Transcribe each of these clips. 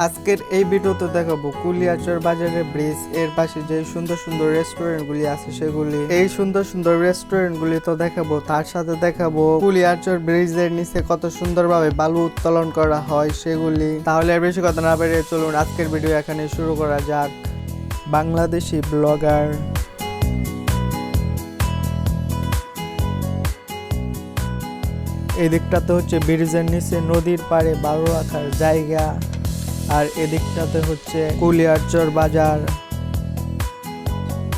আজকের এই ভিডিওতে দেখাবো কুলিয়াচর বাজারের ব্রিজ, এর পাশে যে সুন্দর সুন্দর রেস্টুরেন্টগুলি আছে সেগুলি। এই সুন্দর সুন্দর রেস্টুরেন্টগুলি তো দেখাবো, তার সাথে দেখাবো কুলিয়াচর ব্রিজের নিচে কত সুন্দরভাবে বালু উত্তোলন করা হয় সেগুলি। তাহলে আর বেশি কথা না বেরিয়ে চলুন, আজকের ভিডিও এখানে শুরু করা যাক। বাংলাদেশি ব্লগার। এই এদিকটাতে হচ্ছে ব্রিজের নিচে নদীর পাড়ে বালু রাখার জায়গা। আর এদিকটাতে হচ্ছে কুলিয়ারচর বাজার।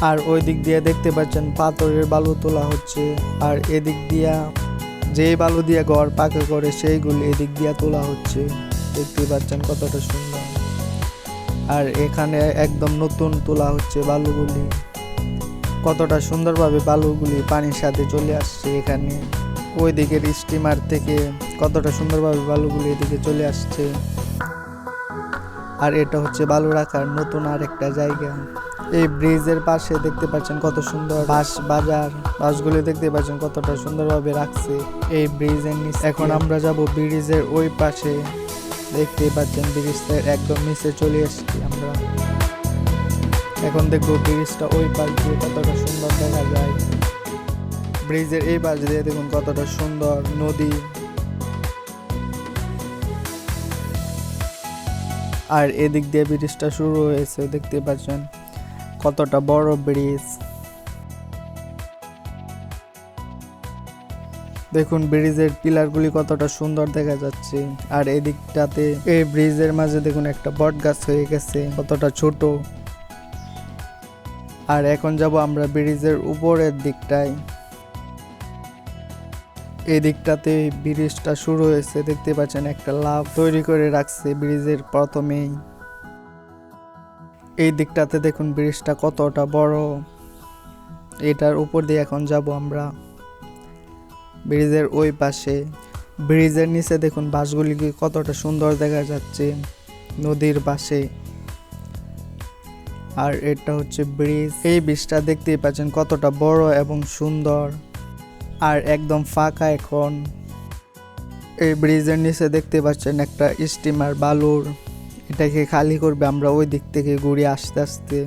আর ওই দিক দিয়ে দেখতে পাচ্ছেন পাথরের বালু তোলা হচ্ছে। আর এদিক দিয়া যেই বালু দিয়ে ঘর পাকা করে সেইগুলি এদিক দিয়া তোলা হচ্ছে। দেখতে পাচ্ছেন কতটা সুন্দর। আর এখানে একদম নতুন তোলা হচ্ছে বালুগুলি। কতটা সুন্দরভাবে বালুগুলি পানির সাথে চলে আসছে এখানে। ওই দিকের স্টিমার থেকে কতটা সুন্দরভাবে বালুগুলি এদিকে চলে আসছে। আর এটা হচ্ছে বালু রাখার নতুন আর একটা জায়গা। এই ব্রিজের পাশে দেখতে পাচ্ছেন কত সুন্দর বাঁশ বাজার। বাঁশগুলি দেখতে পাচ্ছেন কতটা সুন্দরভাবে রাখছে এই ব্রিজের নিচে এখন আমরা যাব ব্রিজের ওই পাশে। দেখতে পাচ্ছেন ব্রিজের একদম নিচে চলে এসেছি আমরা। এখন দেখব ব্রিজটা ওই পাশ দিয়ে কতটা সুন্দর দেখা যায়। ব্রিজের এই পাশ দিয়ে দেখুন কতটা সুন্দর নদী। আর এদিক দিয়ে ব্রিজটা শুরু হয়েছে, দেখতে পাচ্ছেন কতটা বড় ব্রিজ। দেখুন, ব্রিজের পিলারগুলি কতটা সুন্দর দেখা যাচ্ছে। আর এদিকটাতে এই ব্রিজের মাঝে দেখুন একটা বট গাছ হয়ে গেছে, কতটা ছোট। আর এখন যাব আমরা ব্রিজের উপরের দিকটায়। এই দিকটাতে ব্রিজটা শুরু হয়েছে, দেখতে পাচ্ছেন একটা লাভ তৈরি করে রাখছে ব্রিজের প্রথমেই। এই দিকটাতে দেখুন ব্রিজটা কতটা বড়। এটার উপর দিয়ে এখন যাব আমরা। ব্রিজের ওই পাশে। ব্রিজের নিচে দেখুন বাসগুলিকে কতটা সুন্দর দেখা যাচ্ছে নদীর পাশে। আর এটা হচ্ছে ব্রিজ। এই ব্রিজটা দেখতেই পাচ্ছেন কতটা বড় এবং সুন্দর। আর একদম ফাঁকা এখন। এই ব্রিজের নিচে দেখতে পাচ্ছেন একটা স্টিমার বালুর। এটাকে খালি করবে আমরা ওই দিক থেকে ঘুরে আস্তে আস্তে।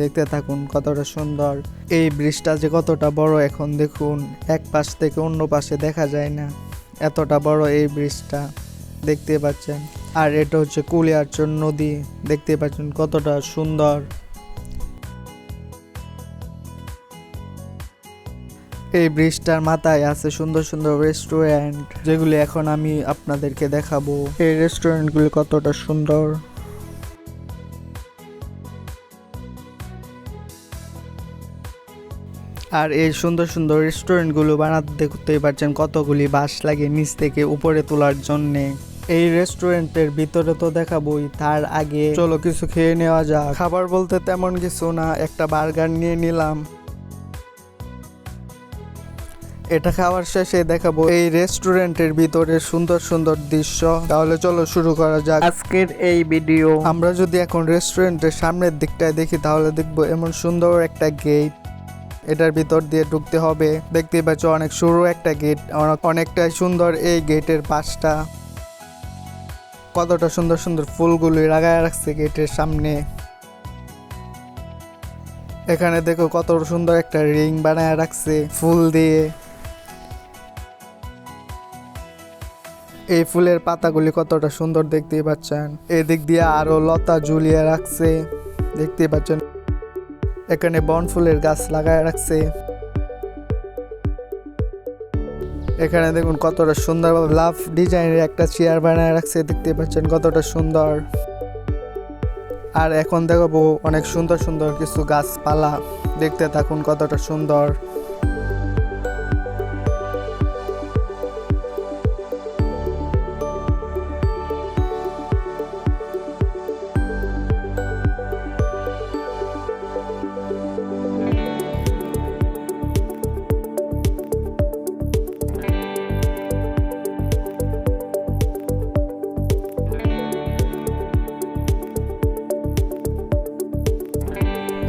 দেখতে থাকুন কতটা সুন্দর। এই ব্রিজটা যে কতটা বড় এখন দেখুন, এক পাশ থেকে অন্য পাশে দেখা যায় না। এতটা বড় এই ব্রিজটা, দেখতে পাচ্ছেন। আর এটা হচ্ছে কুলিয়ারচর নদী, দেখতে পাচ্ছেন কতটা সুন্দর। এই ব্রিজটার মাথায় আছে সুন্দর সুন্দর রেস্টুরেন্ট যেগুলি এখন আমি আপনাদেরকে দেখাবো। এই রেস্টুরেন্টগুলি কতটা সুন্দর। আর এই সুন্দর সুন্দর রেস্টুরেন্টগুলো বানাতে দেখতেই পাচ্ছেন কতগুলি বাঁশ লাগে নিচ থেকে উপরে তোলার জন্যে। এই রেস্টুরেন্টের ভিতরে তো দেখাবোই, তার আগে চলো কিছু খেয়ে নেওয়া যাক। খাবার বলতে তেমন কিছু না, একটা বার্গার নিয়ে নিলাম। এটা খাওয়ার শেষে দেখাবো এই রেস্টুরেন্টের ভিতরে সুন্দর সুন্দর দৃশ্য। তাহলে চলো শুরু করা যাক। আজকের এই ভিডিও। আমরা যদি এখন রেস্টুরেন্টের সামনের দিকটায় দেখি তাহলে দেখব এমন সুন্দর একটা গেট। এটার ভিতর দিয়ে ঢুকতে হবে। দেখতেই পাচ্ছ অনেক সরু একটা গেট অনেকটাই সুন্দর এই গেটের পাশটা। কতটা সুন্দর সুন্দর ফুলগুলি লাগায় রাখছে গেটের সামনে। এখানে দেখো কত সুন্দর একটা রিং বানায় রাখছে ফুল দিয়ে। এই ফুলের পাতাগুলি কতটা সুন্দর দেখতেই পাচ্ছেন। এদিক দিয়ে আরও লতা ঝুলিয়ে রাখছে, দেখতেই পাচ্ছেন। এখানে বন ফুলের গাছ লাগায় রাখছে। এখানে দেখুন কতটা সুন্দর লাভ ডিজাইনের একটা চেয়ার বানায় রাখছে দেখতে পাচ্ছেন কতটা সুন্দর। আর এখন দেখাবো অনেক সুন্দর সুন্দর কিছু গাছপালা, দেখতে থাকুন কতটা সুন্দর।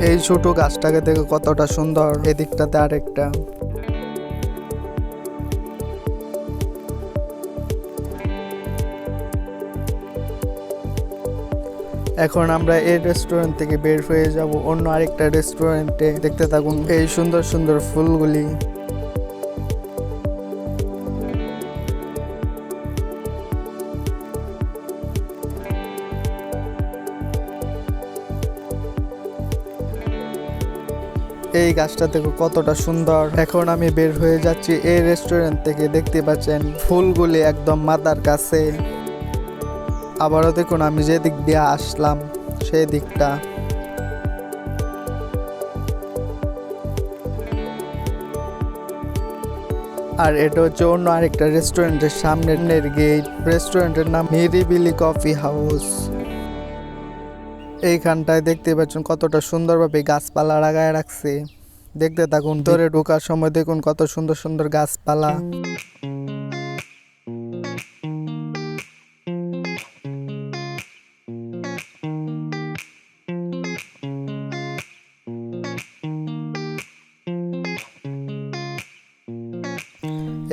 এই ছোট গাছটাকে দেখে কতটা সুন্দর। এদিকটাতে আরেকটা। এখন আমরা এই রেস্টুরেন্ট থেকে বের হয়ে যাব অন্য আরেকটা রেস্টুরেন্টে দেখতে থাকুন এই সুন্দর সুন্দর ফুলগুলি। এই গাছটা দেখো কতটা সুন্দর। এখন আমি বের হয়ে যাচ্ছি এই রেস্টুরেন্ট থেকে, দেখতে পাচ্ছেন? ফুলগুলি একদম মাথার কাছে। আবারও দেখুন, আমি যে দিক দিয়ে আসলাম, সেই দিকটা। আর এটা হচ্ছে অন্য আরেকটা রেস্টুরেন্টের সামনের গেট রেস্টুরেন্টের নাম নিরিবিলি কফি হাউস এইখানটায় দেখতে পাচ্ছেন কতটা সুন্দরভাবে গাছপালা লাগায় রাখছে। দেখতে থাকুন, ধরে ঢোকার সময় দেখুন কত সুন্দর সুন্দর গাছপালা।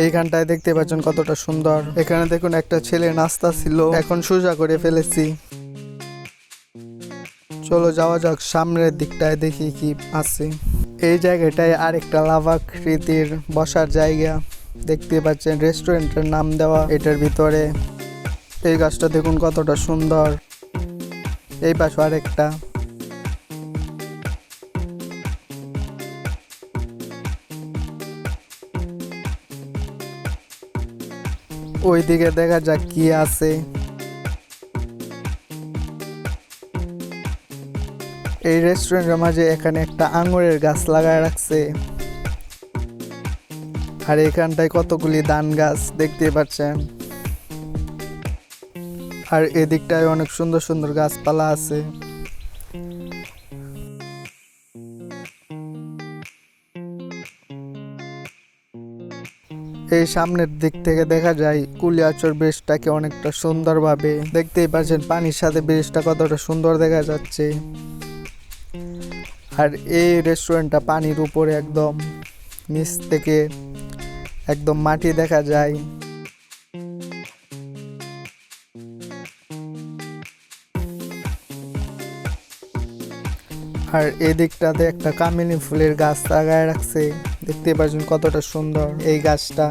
এইখানটায় দেখতে পাচ্ছেন কতটা সুন্দর। এখানে দেখুন একটা ছেলে নাস্তা ছিল, এখন সোজা করে ফেলেছি। চলো যাওয়া যাক, সামনের দিকটায় দেখি কি আছে। এই জায়গাটায় আরেকটা লাভাকৃতির বসার জায়গা। দেখতে পাচ্ছেন রেস্টুরেন্টের নাম দেওয়া এটার ভিতরে। এই গাছটা দেখুন কতটা সুন্দর। এই পাশে আরেকটা। ওইদিকে দেখা যাক কি আছে। এই রেস্টুরেন্টের মাঝে এখানে একটা আঙুরের গাছ লাগায় রাখছে। আর এখানটায় কতগুলি ধান গাছ দেখতে পাচ্ছেন। আর এদিকটায় অনেক সুন্দর সুন্দর গাছপালা আছে। এই সামনের দিক থেকে দেখা যায়, কুলিয়াচর ব্রিজটাকে অনেকটা সুন্দরভাবে। দেখতেই পাচ্ছেন পানির সাথে ব্রিজটা কতটা সুন্দর দেখা যাচ্ছে। আর এই রেস্টুরেন্টটা পানির উপরে একদম নিচ থেকে একদম মাটি দেখা যায়। আর এদিকটাতে একটা কামিনী ফুলের গাছ লাগায় রাখছে। দেখতে পাচ্ছেন কতটা সুন্দর এই গাছটা।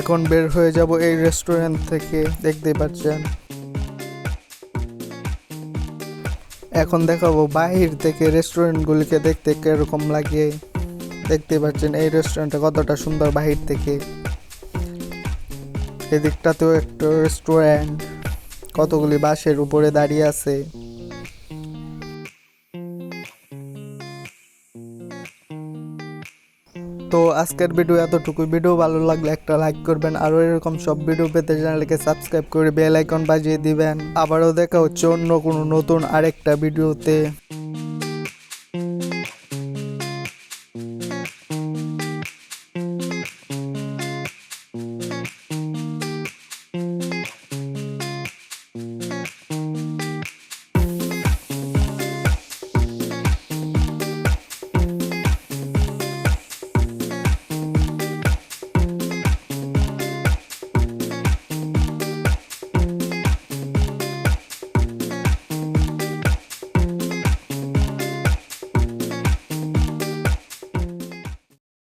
এখন বের হয়ে যাব এই রেস্টুরেন্ট থেকে, দেখতে পাচ্ছেন। এখন দেখাবো বাহির থেকে রেস্টুরেন্টগুলিকে দেখতে কীরকম লাগে। দেখতে পাচ্ছেন এই রেস্টুরেন্টটা কতটা সুন্দর বাহির থেকে। এদিকটাতেও একটা রেস্টুরেন্ট কতগুলি বাসের উপরে দাঁড়িয়ে আছে। তো আজকের ভিডিও এতটুকু ভিডিও ভালো লাগলে একটা লাইক করবেন আরও এরকম সব ভিডিও পেতে চ্যানেলকে সাবস্ক্রাইব করে বেল আইকন বাজিয়ে দিবেন। আবারও দেখা হচ্ছে অন্য কোনো নতুন আরেকটা ভিডিওতে।